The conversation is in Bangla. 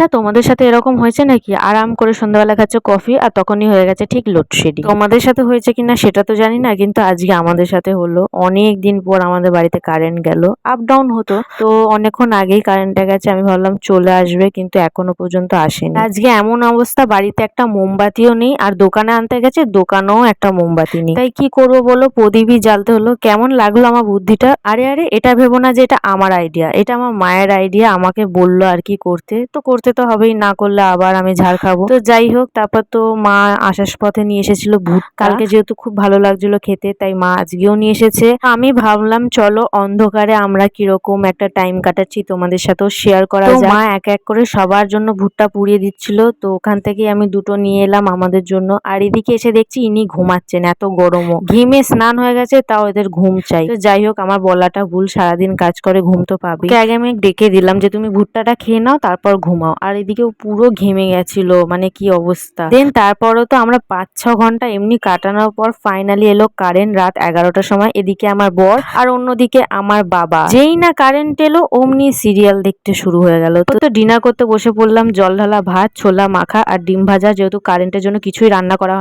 আচ্ছা তোমাদের সাথে এরকম হয়েছে নাকি? আরাম করে সন্ধ্যাবেলা খাচ্ছে কফি আর তখনই হয়ে গেছে ঠিক লোডশেডিং। তোমাদের সাথে হয়েছে কিনা সেটা তো জানি না, কিন্তু আজকে আমাদের সাথে হলো। অনেক দিন পর আমাদের বাড়িতে কারেন্ট গেল। আপ ডাউন হতো। তো অনেকক্ষণ আগেই কারেন্টটা গেছে, আমি ভাবলাম চলে আসবে, কিন্তু এখনও পর্যন্ত আসেনি। আজকে এমন অবস্থা, বাড়িতে একটা মোমবাতিও নেই আর দোকানে আনতে গেছে, দোকানেও একটা মোমবাতি নেই। তাই কি করব বলো? প্রদীপই জ্বালতে হলো। কেমন লাগল আমার বুদ্ধিটা? আরে আরে, এটা ভেবো না যে এটা আমার আইডিয়া এটা আমার মায়ের আইডিয়া আমাকে বলল আর কি করতে। তো করতে তো হবেই না করলে আবার আমি ঝাড় খাব। তো যাই হোক তারপর তো মা আসার পথে নিয়ে এসেছিল ভুট্টা। কালকে যেহেতু খুব ভালো লাগছিল খেতে তাই মা আজকেও নিয়ে এসেছে। আমি ভাবলাম চলো অন্ধকারে আমরা কীরকম একটা টাইম কাটাচ্ছি তোমাদের সাথেও শেয়ার করা যায় মা এক এক করে সবার জন্য ভুট্টা পুড়িয়ে দিচ্ছিল তো ওখান থেকে আমি দুটো নিয়ে এলাম আমাদের জন্য। আর এদিকে এসে দেখছি ইনি ঘুমাচ্ছেন এত গরমও। ঘিমে স্নান হয়ে গেছে তাও এদের ঘুম চাই। তো যাই হোক আমার বলাটা ভুল সারাদিন কাজ করে ঘুম তো পাবে আগে আমি ডেকে দিলাম যে তুমি ভুট্টাটা খেয়ে নাও তারপর ঘুমাও। আর এদিকেও পুরো ঘেমে গেছিল মানে কি অবস্থা? দেন তারপরও তো আমরা পাঁচ, ছ ঘণ্টা এমনি কাটানোর পর ফাইনালি এলো কারেন্ট রাত এগারোটার সময়, এদিকে আমার বর আর অন্যদিকে আমার বাবা। যেই না কারেন্ট এলো, অমনি সিরিয়াল দেখতে শুরু হয়ে গেল। তো তো ডিনার করতে বসে পড়লাম, জল ঢালা ভাত, ছোলা মাখা আর ডিম ভাজা, যেহেতু কারেন্টের জন্য কিছুই রান্না করা হয়